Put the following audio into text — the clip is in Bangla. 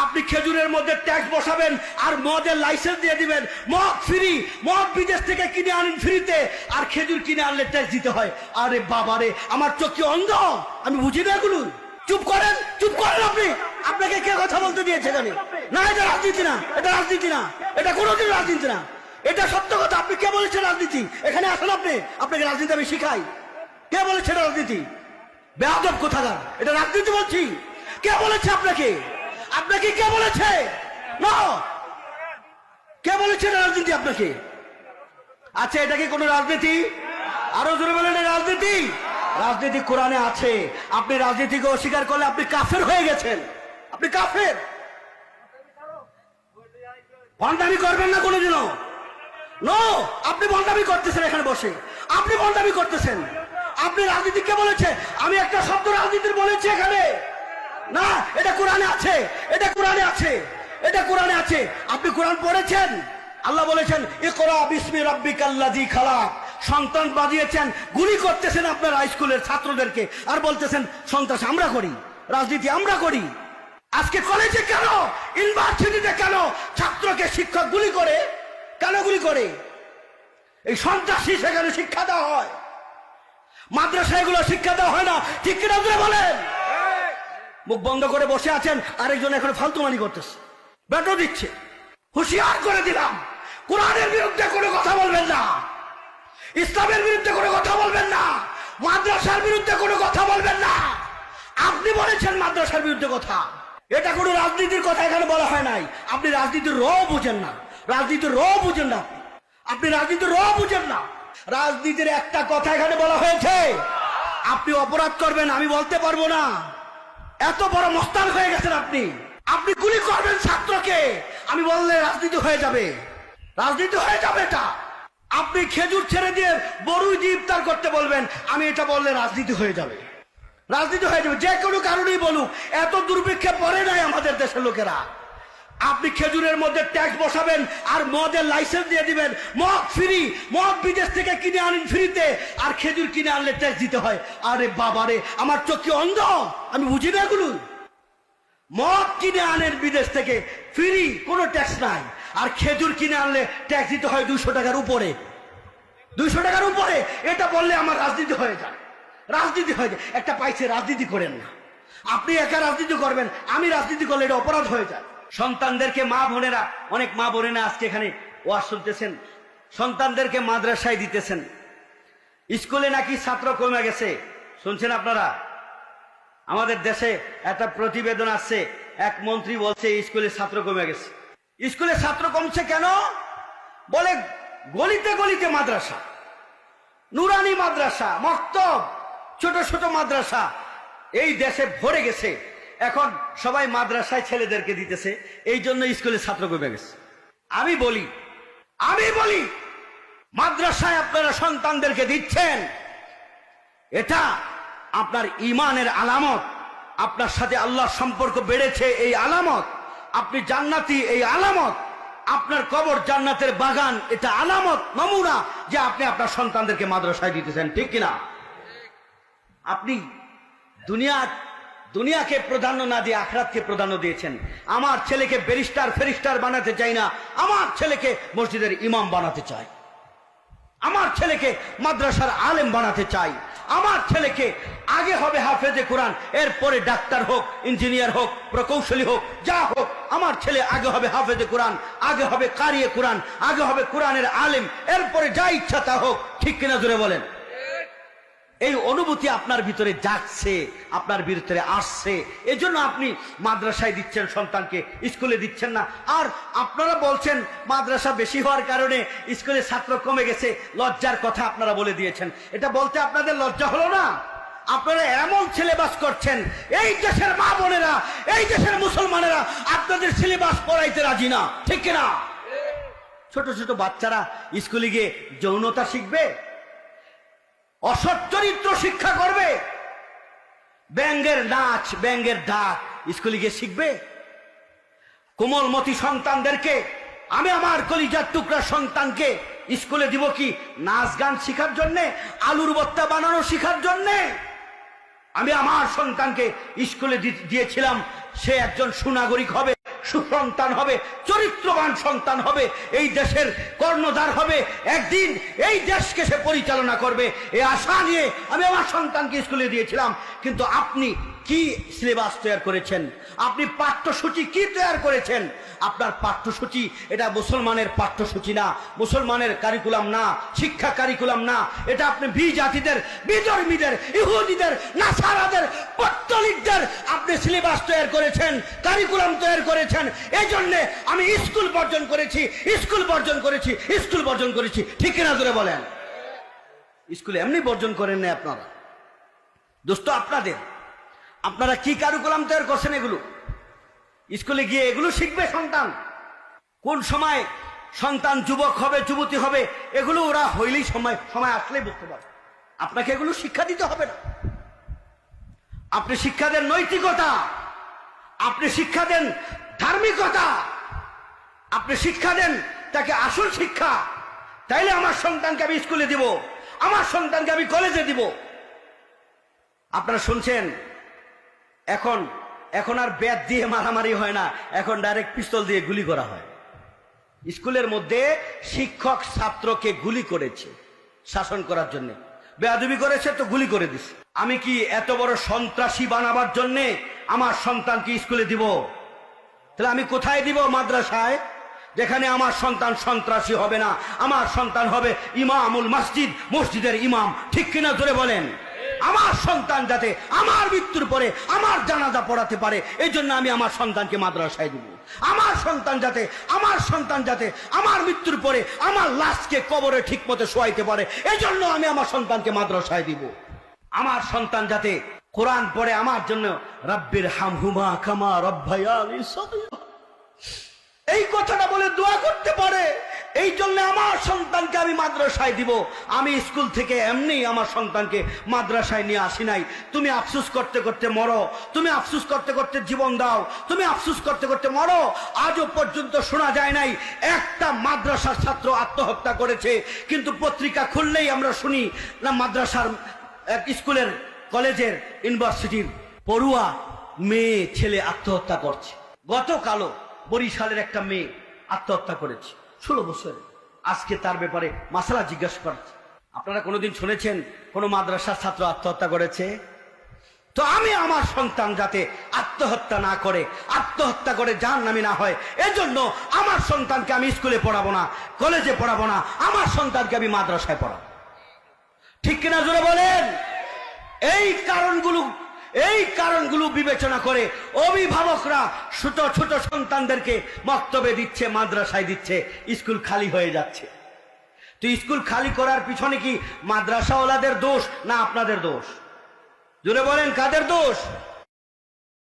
আপনি খেজুরের মধ্যে ট্যাক্স বসাবেন আর মদের লাইসেন্স দিয়ে দিবেন। মদ ফ্রি মদ বিদেশ থেকে কিনে আনেন ফ্রিতে আর খেজুর কিনে আনলে ট্যাক্স দিতে হয়। আরে বাবারে, আমার চোখ অন্ধ। আমি বুঝি না এগুলো। চুপ করেন চুপ করেন আপনি। আপনাকে কে কথা বলতে দিয়েছে এখানে? না, এটা রাজনীতি না, এটা রাজনীতি না, এটা কোনোদিন রাজনীতি না। এটা সত্য কথা, আপনি কে বলেছেন রাজনীতি? এখানে আসেন আপনি, আপনাকে রাজনীতি আমি শিখাই। কে বলেছে রাজনীতি? বেয়াদব কোথাকার, এটা রাজনীতি বলছি। কে বলেছে আপনাকে? আপনাকে কে বলেছে? কে বলেছে রাজনীতি আপনাকে? আচ্ছা এটা কি কোনো রাজনীতি? আরও জোরে বলেন রাজনীতি? রাজনীতি কোরআনে আছে। আপনি রাজনীতিকে অস্বীকার করলে আপনি কাফের হয়ে গেছেন। আপনি কাফের। ভণ্ডামি করবেন না কোনোদিনও। নো আপনি ভণ্ডামি করতেছেন এখানে বসে। আপনি ভণ্ডামি করতেছেন। আপনি রাজনীতি কে বলেছে আমি একটা শব্দ রাজনীতির বলেছি এখানে। না, এটা কোরআনে আছে, এটা কোরআনে আছে, এটা কোরআনে আছে। আপনি কোরআন পড়েছেন? আল্লাহ বলেছেন, ইকরা বিসমি রাব্বিকাল্লাযী খালাক। সন্তান বাজিয়েছেন, গুলি করতেছেন আপনার হাই স্কুলের ছাত্রদেরকে আর বলতেছেন, সন্ত্রাস আমরা করি, রাজনীতি আমরা করি। আজকে কলেজে কেন ইউনিভার্সিটিতে কেন ছাত্রকে শিক্ষক গুলি করে? কেন গুলি করে? এই সন্ত্রাসী সেখানে শিক্ষা দেওয়া হয়। মাদ্রাসায় এগুলো শিক্ষা দেওয়া হয় না। ঠিক কিনা বলেন? মুখ বন্ধ করে বসে আছেন, আরেকজন এখন ফালতুমানি করতেছে। বেটো দিচ্ছে। হুঁশিয়ার করে দিলাম। কোরআনের বিরুদ্ধে কোনো কথা বলবেন না। ইসলামের বিরুদ্ধে কোনো কথা বলবেন না। মাদ্রাসার বিরুদ্ধে কোনো কথা বলবেন না। আপনি বলেছেন মাদ্রাসার বিরুদ্ধে কথা। এটা কোনো রাজনীতির কথা এখানে বলা হয় নাই। আপনি রাজনীতির র বুঝেন না। রাজনীতির র বুঝেন না আপনি। রাজনীতির র বুঝেন না। রাজনীতির একটা কথা এখানে বলা হয়েছে। আপনি অপরাধ করবেন, আমি বলতে পারব না। এত বড় মস্তান হয়ে গেছেন আপনি। আপনি গুলি করবেন ছাত্রকে, আমি বললে রাজনীতি হয়ে যাবে। রাজনীতি হয়ে যাবে এটা। আপনি খেজুর ছেড়ে দিয়ে বড়ুই দিয়ে ইফতার করতে বলবেন, আমি এটা বললে রাজনীতি হয়ে যাবে। রাজনীতি হয়ে যাবে, যে কোনো কারণেই বলুক। এত দুর্ভিক্ষে পড়ে নাই আমাদের দেশের লোকেরা। আপনি খেজুরের মধ্যে ট্যাক্স বসাবেন আর মদের লাইসেন্স দিয়ে দিবেন। মদ ফ্রি মদ বিদেশ থেকে কিনে আনেন ফ্রিতে আর খেজুর কিনে আনলে ট্যাক্স দিতে হয়। আরে বাবারে, আমার চোখে অন্ধ। আমি বুঝি না এগুলো। মদ কিনে আনেন বিদেশ থেকে ফ্রি কোনো ট্যাক্স নাই। আর খেজুর কিনে আনলে ট্যাক্স দিতে হয় দুশো টাকার উপরে। দুইশো টাকার উপরে, এটা বললে আমার রাজনীতি হয়ে যায়। রাজনীতি হয়ে যায়। একটা পাইছে, রাজনীতি করেন না। আপনি একা রাজনীতি করবেন, আমি রাজনীতি করলে এটা অপরাধ হয়ে যায়। সন্তানদেরকে মা বোনেরা, অনেক মা বোনেরা আজকে এখানে ওয়াজ শুনতেছেন। সন্তানদেরকে মাদ্রাসায় দিতেছেন। স্কুলে নাকি ছাত্র কমে গেছে। শুনছেন আপনারা? আমাদের দেশে একটা প্রতিবেদন আসছে এক মন্ত্রী বলছে স্কুলে ছাত্র কমে গেছে। স্কুলে ছাত্র কমছে কেন? বলে গলিতে গলিতে মাদ্রাসা, নুরানি মাদ্রাসা, মক্তব, ছোট ছোট মাদ্রাসা, এই দেশে ভরে গেছে। এখন সবাই মাদ্রাসায় ছেলেদেরকে দিতেছে, এই জন্য স্কুলে ছাত্র কমে গেছে। আমি বলি আমি বলি, মাদ্রাসায় আপনারা সন্তানদেরকে দিচ্ছেন। এটা আপনার ইমানের আলামত। আপনার সাথে আল্লাহর সম্পর্ক বেড়েছে এই আলামত। আপনি জান্নাতি এই আলামত। আপনার কবর জান্নাতের বাগান, এটা আলামত, নমুনা যে আপনি আপনার সন্তানদেরকে মাদ্রাসায় দিতেছেন, ঠিক কিনা? আপনি দুনিয়া দুনিয়াকে প্রাধান্য না দিয়ে আখরাতকে প্রাধান্য দিয়েছেন। আমার ছেলেকে ব্যারিস্টার, ফেরিস্টার বানাতে চাই না। আমার ছেলেকে মসজিদের ইমাম বানাতে চাই। আমার ছেলেকে মাদ্রাসার আলেম বানাতে চাই। আমার ছেলেকে আগে হবে হাফেজে কোরআন, এরপরে ডাক্তার হোক, ইঞ্জিনিয়ার হোক, প্রকৌশলী হোক, যা হোক। আমার ছেলে আগে হবে হাফেজে কোরআন, আগে হবে কারিয়ে কোরআন, আগে হবে কোরআনের আলেম, এরপরে যা ইচ্ছা তা হোক। ঠিক কিনা জুড়ে বলেন? এই অনুভূতি আপনার ভিতরে যাচ্ছে আপনার ভিতরে আসছে। এজন্য আপনি মাদ্রাসায় দিচ্ছেন, সন্তানকে স্কুলে দিচ্ছেন না। আর আপনারা বলছেন, মাদ্রাসা বেশি হওয়ার কারণে স্কুলে ছাত্র কমে গেছে, লজ্জার কথা আপনারা বলে দিয়েছেন। এটা বলতে আপনাদের লজ্জা হলো না? আপনারা এমন সিলেবাস করছেন, এই দেশের মা বোনেরা, এই দেশের মুসলমানেরা আপনাদের সিলেবাস পড়াইতে রাজি না। ঠিক কিনা? ছোট ছোট বাচ্চারা স্কুলে গিয়ে যৌনতা শিখবে অসৎ চরিত্র শিক্ষা করবে। ব্যাঙ্গের নাচ, ব্যাঙ্গের ডাক স্কুলে গিয়ে শিখবে। কোমলমতি সন্তানদেরকে, আমি আমার কলিজার টুকরা সন্তানকে স্কুলে দিব কি নাচ গান শিখার জন্যে, আলুর বত্তা বানানো শিখার জন্যে? আমি আমার সন্তানকে স্কুলে দিয়েছিলাম, সে একজন সুনাগরিক হবে। সুসন্তান হবে, চরিত্রবান সন্তান হবে, এই দেশের কর্ণধার হবে, একদিন এই দেশকে সে পরিচালনা করবে। এ আশা নিয়ে আমি আমার সন্তানকে স্কুলে দিয়েছিলাম, কিন্তু আপনি কি সিলেবাস তৈরি করেছেন? আপনি পাঠ্যসূচি কি তৈরি করেছেন? আপনার পাঠ্যসূচি এটা মুসলমানের পাঠ্যসূচি না, মুসলমানের কারিকুলাম না, শিক্ষা কারিকুলাম না, এটা আপনি বি জাতিদের বিধর্মীদের, ইহুদিদের, নাসারাদের, পত্তলিকদের আপনি সিলেবাস তৈরি করেছেন কারিকুলাম তৈরি করেছেন। এই জন্যে আমি স্কুল বর্জন করেছি, স্কুল বর্জন করেছি, স্কুল বর্জন করেছি। ঠিক কিনা ধরে বলেন? স্কুলে এমনি বর্জন করেন না আপনারা। দোস্ত, আপনাদের আপনারা কি কারুকলাম তৈরি করছেন এগুলো? স্কুলে গিয়ে এগুলো শিখবে সন্তান? কোন সময় সন্তান যুবক হবে, যুবতী হবে, এগুলো ওরা হইলেই সময় সময় আসলেই বুঝতে পারবে। আপনাকে এগুলো শিক্ষা দিতে হবে না। আপনি শিক্ষা দেন নৈতিকতা। আপনি শিক্ষা দেন ধার্মিকতা। আপনি শিক্ষা দেন তাকে আসল শিক্ষা। তাইলে আমার সন্তানকে আমি স্কুলে দিব, আমার সন্তানকে আমি কলেজে দিব। আপনারা শুনছেন? এখন এখন আর ব্যাট দিয়ে মারামারি হয় না। এখন ডাইরেক্ট পিস্তল দিয়ে গুলি করা হয়। স্কুলের মধ্যে শিক্ষক ছাত্রকে গুলি করেছে শাসন করার জন্য। বেয়াদবি করেছে তো গুলি করে দিছে। আমি কি এত বড় সন্ত্রাসী বানাবার জন্য আমার সন্তানকে স্কুলে দিব? তাহলে আমি কোথায় দিব মাদ্রাসায়? যেখানে আমার সন্তান সন্ত্রাসী হবে না। আমার সন্তান হবে ইমামুল মসজিদ। মসজিদের ইমাম। ঠিক কিনা ধরে বলেন? আমার সন্তান যাতে আমার মৃত্যুর পরে আমার জানাজা পড়াতে পারে, এই জন্য আমি আমার সন্তানকে মাদ্রাসায় দিব। আমার সন্তান যাতে, আমার সন্তান যাতে আমার মৃত্যুর পরে আমার লাশকে কবরে ঠিক মতো শোয়াইতে পারে, এই জন্য আমি আমার সন্তানকে মাদ্রাসায় দিব। আমার সন্তান যাতে কোরআন পড়ে আমার জন্য, রব্বির হামহুমা রব্বায়ানি সগীরা। এই কথাটা বলে দোয়া করতে পারে। এই জন্য আমার সন্তানকে আমি মাদ্রাসায় দিব। আমি স্কুল থেকে এমনি আমার সন্তানকে মাদ্রাসায় নিয়ে আসি নাই। তুমি আফসুস করতে করতে মরো। তুমি আফসুস করতে করতে জীবন দাও। তুমি আফসুস করতে করতে মরো। আজও পর্যন্ত শোনা যায় নাই, একটা মাদ্রাসার ছাত্র আত্মহত্যা করেছে। কিন্তু পত্রিকা খুললেই আমরা শুনি, না, মাদ্রাসার স্কুলের কলেজের ইউনিভার্সিটির পড়ুয়া মেয়ে, ছেলে আত্মহত্যা করছে। গতকালও বরিশালের একটা মেয়ে আত্মহত্যা করেছে। ষোলো বছরে। আজকে তার ব্যাপারে মাসালা জিজ্ঞাসা করছে আপনারা কোনোদিন শুনেছেন, কোনো মাদ্রাসার ছাত্র আত্মহত্যা করেছে? তো আমি আমার সন্তান যাতে আত্মহত্যা না করে, আত্মহত্যা করে যান নামি না হয়, এজন্য আমার সন্তানকে আমি স্কুলে পড়াবো না, কলেজে পড়াবো না, আমার সন্তানকে আমি মাদ্রাসায় পড়াবো। ঠিক কিনা জোরে বলেন? এই কারণগুলো এই কারণগুলো বিবেচনা করে অভিভাবকরা ছোট ছোট সন্তানদেরকে বক্তব্য দিচ্ছে, মাদ্রাসায় দিচ্ছে, স্কুল খালি হয়ে যাচ্ছে। তো স্কুল খালি করার পিছনে কি মাদ্রাসাওয়ালাদের দোষ না আপনাদের দোষ? জুড়ে বলেন, কাদের দোষ?